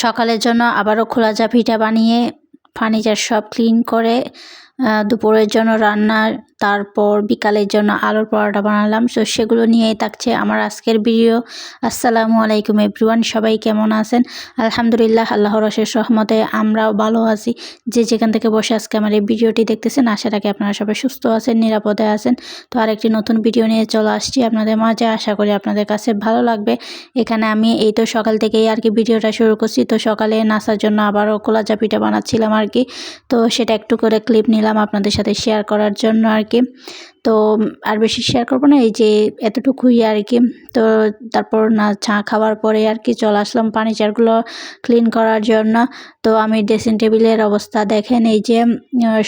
সকালের জন্য আবারও খোলা চা পিঠা বানিয়ে ফার্নিচার সব ক্লিন করে দুপুরের জন্য রান্না, তারপর বিকালের জন্য আলুর পরোটা বানালাম। তো সেগুলো নিয়েই থাকছে আমার আজকের ভিডিও আসসালামু আলাইকুম এভরিওয়ান সবাই কেমন আছেন? আলহামদুলিল্লাহ, আল্লাহর রসের সহমতে আমরাও ভালো আছি। যে যেখান থেকে বসে আজকে আমার এই ভিডিওটি দেখতেছেন, আশা রাখি আপনারা সবাই সুস্থ আছেন, নিরাপদে আছেন। তো আরেকটি নতুন ভিডিও নিয়ে চলে আসছি আপনাদের মাঝে। আশা করি আপনাদের কাছে ভালো লাগবে। এখানে আমি এই তো সকাল থেকেই আর কি ভিডিওটা শুরু করছি। তো সকালে নাচার জন্য আবারও কোলাচা পিঠা বানাচ্ছিলাম আর কি তো সেটা একটু করে ক্লিপ নিলাম আপনাদের সাথে শেয়ার করার জন্য আর কি তো আর বেশি শেয়ার করব না, এই যে এতটুকুই আর কি তো তারপর না, চা খাওয়ার পরে আর কি চলে আসলাম ফার্নিচারগুলো ক্লিন করার জন্য। তো আমি ড্রেসিং টেবিলের অবস্থা দেখেন, এই যে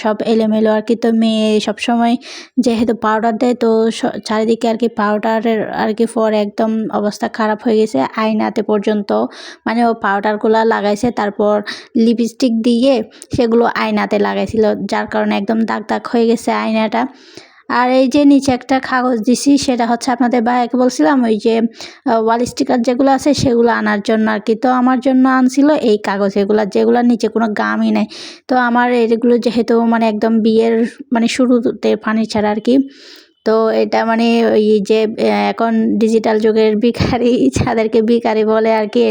সব এলোমেলো আর কি তো মেয়ে সবসময় যেহেতু পাউডার দেয়, তো চারিদিকে আর কি পাউডারের আর কি পর একদম অবস্থা খারাপ হয়ে গেছে। আয়নাতে পর্যন্ত মানে ও পাউডারগুলো লাগাইছে, তারপর লিপস্টিক দিয়ে সেগুলো আয়নাতে লাগাইছিল, যার কারণে একদম দাগ দাগ হয়ে গেছে আয়নাটা। আর এই যে নিচে একটা কাগজ দিছি, সেটা হচ্ছে আপনাদের ভাইয়াকে বলছিলাম, ওই যে ওয়াল স্টিকার যেগুলো আছে সেগুলো আনার জন্য আর কি। তো আমার জন্য আনছিল এই কাগজ, এগুলো যেগুলোর নিচে কোনো গামই নেই। তো আমার এগুলো যেহেতু মানে একদম বিয়ের মানে শুরুতে ফার্নিচার আর কি তো এটা মানে ওই যে এখন ডিজিটাল যুগের ভিখারি, যাদেরকে ভিখারি বলে আর কি,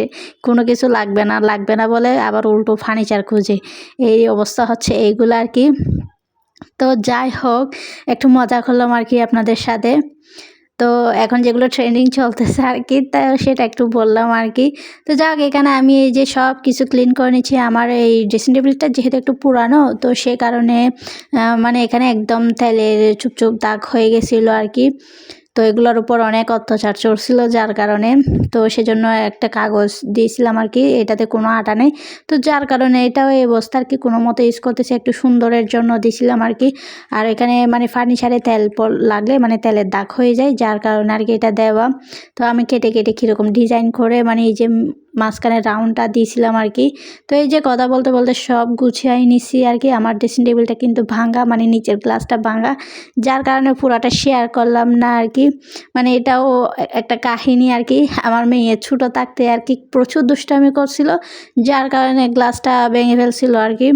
কোনো কিছু লাগবে না লাগবে না বলে আবার উল্টো ফার্নিচার খুঁজে। এই অবস্থা হচ্ছে এইগুলো আর কি। তো যাই হোক, একটু মজা করলাম আর কি আপনাদের সাথে। তো এখন যেগুলো ট্রেন্ডিং চলতেছে আর কি তা সেটা একটু বললাম আর কি তো যাক, এখানে আমি এই যে সব কিছু ক্লিন করে নিচ্ছি। আমার এই ড্রেসিং টেবিলটা যেহেতু একটু পুরানো, তো সে কারণে মানে এখানে একদম তেলের চুপচুপ দাগ হয়ে গেছিল আর কি তো এগুলোর উপর অনেক অত্যাচার চলছিল যার কারণে তো সেজন্য একটা কাগজ দিয়েছিলাম আর কি, এটাতে কোনো আটা নেই। তো যার কারণে এটাও এই অবস্থা আর কি কোনো মতো ইউজ করতেছে, একটু সুন্দরের জন্য দিয়েছিলাম আর কি। আর এখানে মানে ফার্নিচারে তেল লাগলে মানে তেলের দাগ হয়ে যায়, যার কারণে আর কি এটা দেওয়া। তো আমি কেটে কেটে কীরকম ডিজাইন করে মানে এই যে মাঝখানে রাউন্ডটা দিয়েছিলাম আর কি। তো এই যে কথা বলতে বলতে সব গুছিয়ে নিছি আর কি। আমার ড্রেসিং টেবিলটা কিন্তু ভাঙা মানে নিচের গ্লাসটা ভাঙা যার কারণে পুরাটা শেয়ার করলাম না আর কি। মানে এটাও একটা কাহিনী আর কি। আমার মেয়ে ছোটো থাকতে আর কি প্রচুর দুষ্টামি করছিল, যার কারণে গ্লাসটা ভেঙে ফেলছিল আর কি।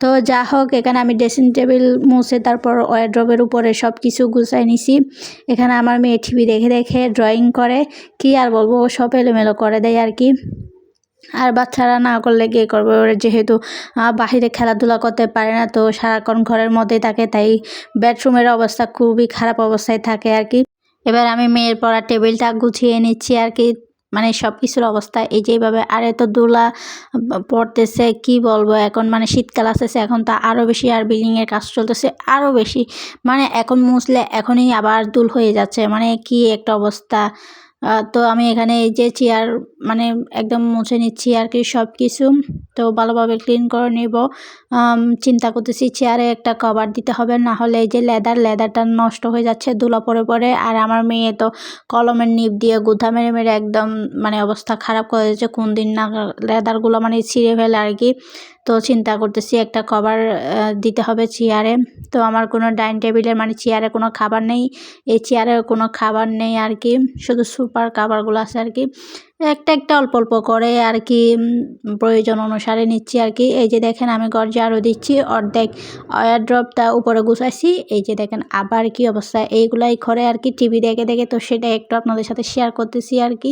তো যা হোক, এখানে আমি ড্রেসিং টেবিল মুছে, তারপর ওয়ারড্রবের উপরে সব কিছু গুছাই নিছি। এখানে আমার মেয়ে টিভি দেখে দেখে ড্রয়িং করে। কি আর বলব সব এলোমেলো করে দেয় আর কি। আর বাচ্চারা না করলে কে করবে? ওরা যেহেতু বাহিরে খেলাধুলা করতে পারে না, তো সারাক্ষণ ঘরের মধ্যেই থাকে, তাই বেডরুমের অবস্থা খুবই খারাপ অবস্থায় থাকে আর কি। এবার আমি মেয়ের পড়ার টেবিলটা গুছিয়ে নিচ্ছি আর কি। মানে সব কিছুর অবস্থা এই যে এইভাবে, আর এত দোলা পড়তেছে, কি বলব? এখন মানে শীতকাল আসতেছে, এখন তা আরও বেশি আর বিল্ডিংয়ের কাজ চলতেছে আরও বেশি। মানে এখন মুছলে এখনই আবার দুল হয়ে যাচ্ছে। মানে কি একটা অবস্থা। তো আমি এখানে এই যে চেয়ার মানে একদম মুছে নিচ্ছি আর কি সব কিছু তো ভালোভাবে ক্লিন করে নিব। চিন্তা করতেছি চেয়ারে একটা কভার দিতে হবে, না হলে এই যে লেদার লেদারটা নষ্ট হয়ে যাচ্ছে ধুলা পরে পরে আর আমার মেয়ে তো কলমের নিপ দিয়ে গুঁথা মেরে মেরে একদম মানে অবস্থা খারাপ করে দিচ্ছে কোন দিন না লেদারগুলো মানে ছিঁড়ে ফেলে আর কি। তো চিন্তা করতেছি একটা কভার দিতে হবে চেয়ারে তো আমার কোনো ডাইনিং টেবিলের মানে চেয়ারে কোনো খাবার নেই। এই চেয়ারে কোনো খাবার নেই আর কি। শুধু সুপার খাবারগুলো আছে আর কি। একটা একটা অল্প অল্প করে আর কি প্রয়োজন অনুসারে নিচ্ছি আর কি। এই যে দেখেন আমি ঘর ঝাড়ু দিচ্ছি, অর্ধেক অয়ার ড্রপটা উপরে গুছাইছি। এই যে দেখেন আবার কি অবস্থা, এইগুলাই করে আর কি টিভি দেখে দেখে তো সেটা একটু আপনাদের সাথে শেয়ার করতেছি আর কি।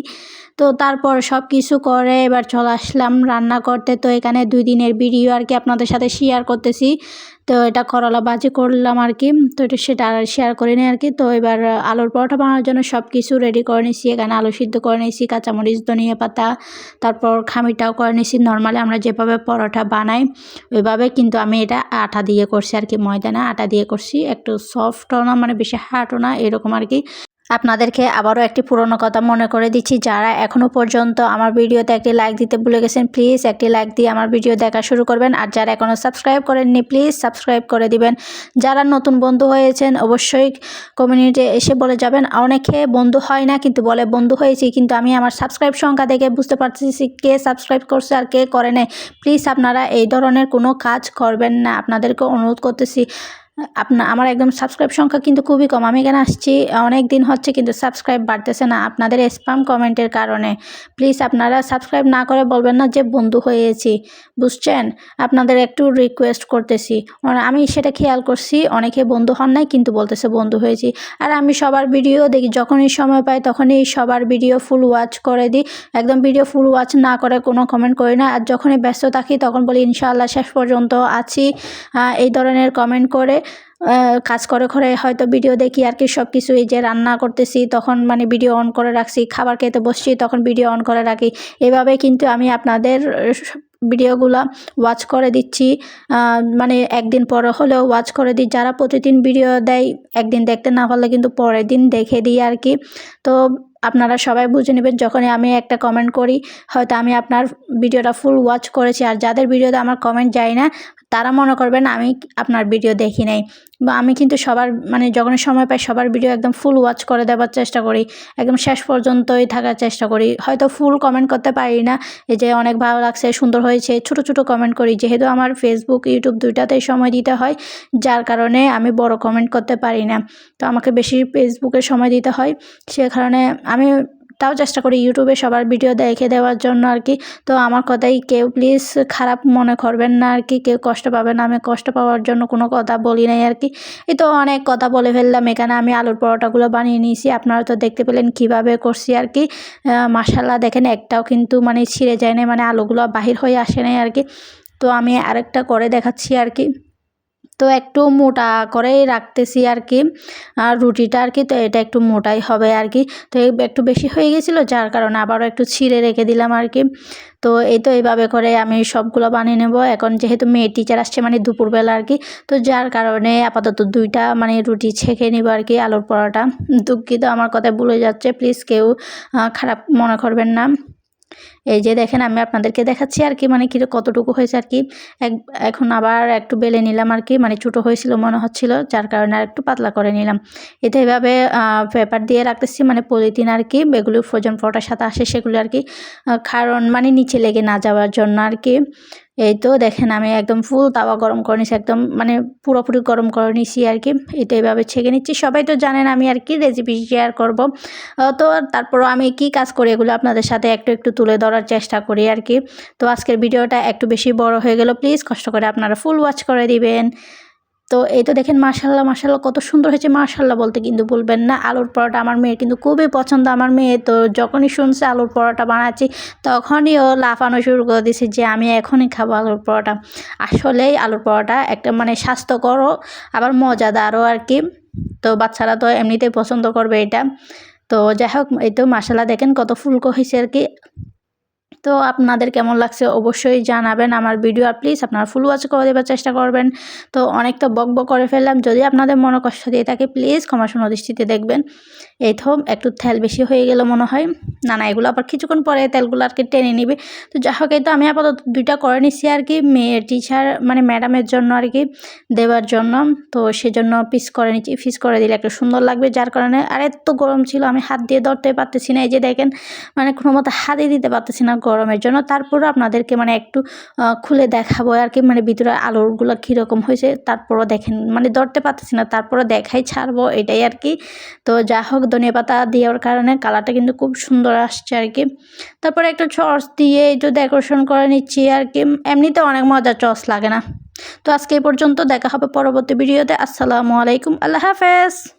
তো তারপর সব কিছু করে এবার চলে আসলাম রান্না করতে। তো এখানে দুই দিনের ভিডিও আর কি আপনাদের সাথে শেয়ার করতেছি। তো এটা করলা বাজি করলাম আর কি তো এটা সেটা শেয়ার করে নিই আর কি তো এবার আলুর পরোটা বানানোর জন্য সব কিছু রেডি করে নিয়েছি এখানে আলু সিদ্ধ করে নিয়েছি কাঁচামরিচ, ধনিয়া পাতা, তারপর খামিটাও করে নিয়েছি নর্মালি আমরা যেভাবে পরোটা বানাই, ওইভাবে কিন্তু আমি এটা আটা দিয়ে করছি আর কি ময়দা না, আটা দিয়ে করছি। একটু সফটও না মানে বেশি হার্ডও না, এরকম আর কি আপনাদেরকে আবারও একটি পুরনো কথা মনে করে দিচ্ছি। যারা এখনও পর্যন্ত আমার ভিডিওতে একটি লাইক দিতে ভুলে গেছেন প্লিজ একটি লাইক দিয়ে আমার ভিডিও দেখা শুরু করবেন। আর যারা এখনও সাবস্ক্রাইব করেননি প্লিজ সাবস্ক্রাইব করে দিবেন। যারা নতুন বন্ধু হয়েছেন, অবশ্যই কমিউনিটি এসে বলে যাবেন, অনেকে বন্ধু হয় না, কিন্তু বলে বন্ধু হয়েছি, কিন্তু আমি আমার সাবস্ক্রাইব সংখ্যা দেখে বুঝতে পারতেছি কে সাবস্ক্রাইব করছে আর কে করে নেয় প্লিজ আপনারা এই ধরনের কোনো কাজ করবেন না। আপনাদেরকে অনুরোধ করতেছি আপনার আমার একদম সাবস্ক্রাইব সংখ্যা কিন্তু খুবই কম। আমি এখানে আসছি, অনেক দিন হচ্ছে কিন্তু সাবস্ক্রাইব বাড়তেছে না আপনাদের স্পাম কমেন্টের কারণে। প্লিজ আপনারা সাবস্ক্রাইব না করে বলবেন না যে বন্ধু হয়েছি, বুঝছেন? আপনাদের একটু রিকোয়েস্ট করতেছি। আমি সেটা খেয়াল করছি, অনেকে বন্ধু হন নাই কিন্তু বলতেছে বন্ধু হয়েছি। আর আমি সবার ভিডিও দেখি, যখনই সময় পাই তখনই সবার ভিডিও ফুল ওয়াচ করে দিই। একদম ভিডিও ফুল ওয়াচ না করে কোনো কমেন্ট করি না। আর যখনই ব্যস্ত থাকি তখন বলি, ইনশাআল্লাহ, শেষ পর্যন্ত আছি। এই ধরনের কমেন্ট করে। কাজ করে করে হয়তো ভিডিও দেখি আর কি সব কিছু এই যে রান্না করতেছি, তখন মানে ভিডিও অন করে রাখছি, খাবার খেতে বসছি, তখন ভিডিও অন করে রাখি। এভাবে কিন্তু আমি আপনাদের ভিডিওগুলো ওয়াচ করে দিচ্ছি। মানে একদিন পরে হলেও ওয়াচ করে দিই। যারা প্রতিদিন ভিডিও দেয়, একদিন দেখতে না পারলে কিন্তু পরের দিন দেখে দিই আর কি। তো আপনারা সবাই বুঝে নেবেন, যখনই আমি একটা কমেন্ট করি, হয়তো আমি আপনার ভিডিওটা ফুল ওয়াচ করেছি। আর যাদের ভিডিওতে আমার কমেন্ট যায় না তারা মনে করবেন আমি আপনার ভিডিও দেখি নাই। বা আমি কিন্তু সবার মানে যখন সময় পাই সবার ভিডিও একদম ফুল ওয়াচ করে দেওয়ার চেষ্টা করি, একদম শেষ পর্যন্তই থাকার চেষ্টা করি। হয়তো ফুল কমেন্ট করতে পারি না, এই যে অনেক ভালো লাগছে, সুন্দর হয়েছে, ছোট ছোট কমেন্ট করি। যেহেতু আমার ফেসবুক ইউটিউব দুইটাতেই সময় দিতে হয়, যার কারণে আমি বড় কমেন্ট করতে পারি না। তো আমাকে বেশি ফেসবুকে সময় দিতে হয়, সে কারণে আমি তাও চেষ্টা করি ইউটিউবে সবার ভিডিও দেখে দেওয়ার জন্য আর কি। তো আমার কথাই কেউ প্লিজ খারাপ মনে করবেন না আর কি, কেউ কষ্ট পাবে না। আমি কষ্ট পাওয়ার জন্য কোনো কথা বলি নাই আর কি। এই তো অনেক কথা বলে ফেললাম, এখানে আমি আলুর পরোটাগুলো বানিয়ে নিয়েছি। আপনারা তো দেখতে পেলেন কীভাবে করছি আর কি। মাসাল্লাহ দেখেন একটাও কিন্তু মানে ছিঁড়ে যায় না মানে আলুগুলো বাহির হয়ে আসে নাই আর কি। তো আমি আরেকটা করে দেখাচ্ছি আর কি। তো একটু মোটা করেই রাখতেছি আর কি। আর রুটিটা আর কি, তো এটা একটু মোটাই হবে আর কি। তো একটু বেশি হয়ে গেছিল, যার কারণে আবারও একটু ছিঁড়ে রেখে দিলাম আর কি। তো এই তো এইভাবে করে আমি সবগুলো বানিয়ে নেব। এখন যেহেতু মেয়ে টিচার আসছে মানে দুপুরবেলা আর কি, তো যার কারণে আপাতত দুইটা মানে রুটি ছেঁকে নিব আর কি আলুর পরোটা। দুঃখিত, আমার কথায় ভুলে যাচ্ছে প্লিজ কেউ খারাপ মনে করবেন না। এই যে দেখেন, আমি আপনাদেরকে দেখাচ্ছি আর কি মানে কী, কতটুকু হয়েছে আর কি। এখন আবার একটু বেলে নিলাম আর কি মানে ছোটো হয়েছিল মনে হচ্ছিল, যার কারণে আর একটু পাতলা করে নিলাম। এতে এভাবে পেপার দিয়ে রাখতেছি মানে পলিথিন আর কি, এগুলো ফ্রোজন ফটার সাথে আসে সেগুলো আর কি কারণ মানে নিচে লেগে না যাওয়ার জন্য আর কি। এই তো দেখেন আমি একদম ফুল তাওয়া গরম করে নিচ্ছি একদম মানে পুরোপুরি গরম করে নিচ্ছি আর কি। এটা এইভাবে ছেঁকে নিচ্ছি। সবাই তো জানেন আমি আর কি রেসিপি শেয়ার করব। তো তারপরও আমি কি কাজ করি এগুলো আপনাদের সাথে একটু একটু তুলে ধরার চেষ্টা করি আর কি। তো আজকের ভিডিওটা একটু বেশি বড় হয়ে গেল। প্লিজ কষ্ট করে আপনারা ফুল ওয়াচ করে দিবেন। তো এই তো দেখেন মার্শাল্লাহ মার্শাল্লাহ কত সুন্দর হয়েছে মার্শাল্লাহ বলতে কিন্তু বলবেন না। আলুর পরোটা আমার মেয়ের কিন্তু খুবই পছন্দ, আমার মেয়ে তো যখনই শুনছে আলুর পরোটা বানাচ্ছি, তখনই ও লাফানো শুরু করে দিয়েছে যে আমি এখনই খাব আলুর পরোটা। আসলেই আলুর পরোটা একটা মানে স্বাস্থ্যকরও, আবার মজাদারও আর কি। তো বাচ্চারা তো এমনিতেই পছন্দ করবে এটা। তো যাই হোক, এই তো মাসালা দেখেন কত ফুলকো হয়েছে আর কি। তো আপনাদের কেমন লাগছে অবশ্যই জানাবেন আমার ভিডিও আর প্লিজ আপনারা ফুল ওয়াচ করে দেওয়ার চেষ্টা করবেন। তো অনেক তো বক বক করে ফেললাম, যদি আপনাদের মনে কষ্ট দিয়ে থাকে প্লিজ ক্ষমাসূন্য দৃষ্টিতে দেখবেন। এই তো একটু তেল বেশি হয়ে গেল মনে হয়। না না, এগুলো আবার কিছুক্ষণ পরে তেলগুলো আর কি টেনে নিবে। তো যা হোক, এই তো আমি আপাতত দুইটা করে নিচ্ছি আর কি মেয়ের টিচার মানে ম্যাডামের জন্য আর কি দেওয়ার জন্য। তো সেজন্য পিস করে নিচ্ছি পিস করে দিলে একটু সুন্দর লাগবে। যার কারণে আর এত গরম ছিল, আমি হাত দিয়ে ধরতে পারতেছি না। এই যে দেখেন মানে কোনো মতো হাতে দিতে পারতেছি না গরমের জন্য, তারপরও আপনাদেরকে মানে একটু খুলে দেখাবো আর কি মানে ভিতরে আলোরগুলো কীরকম হয়েছে, তারপরও দেখেন মানে ধরতে পারতেছি না, তারপরও দেখাই ছাড়বো, এটাই আর কি। তো যা হোক, ধনিয়া পাতা দেওয়ার কারণে কালারটা কিন্তু খুব সুন্দর আসছে আর কি। তারপরে একটু চস দিয়ে একটু ডেকোরেশন করে নিচ্ছি আর কি, এমনিতে অনেক মজার চস লাগে না। তো আজকে এই পর্যন্ত, দেখা হবে পরবর্তী ভিডিওতে, আসসালামু আলাইকুম, আল্লাহ হাফেজ।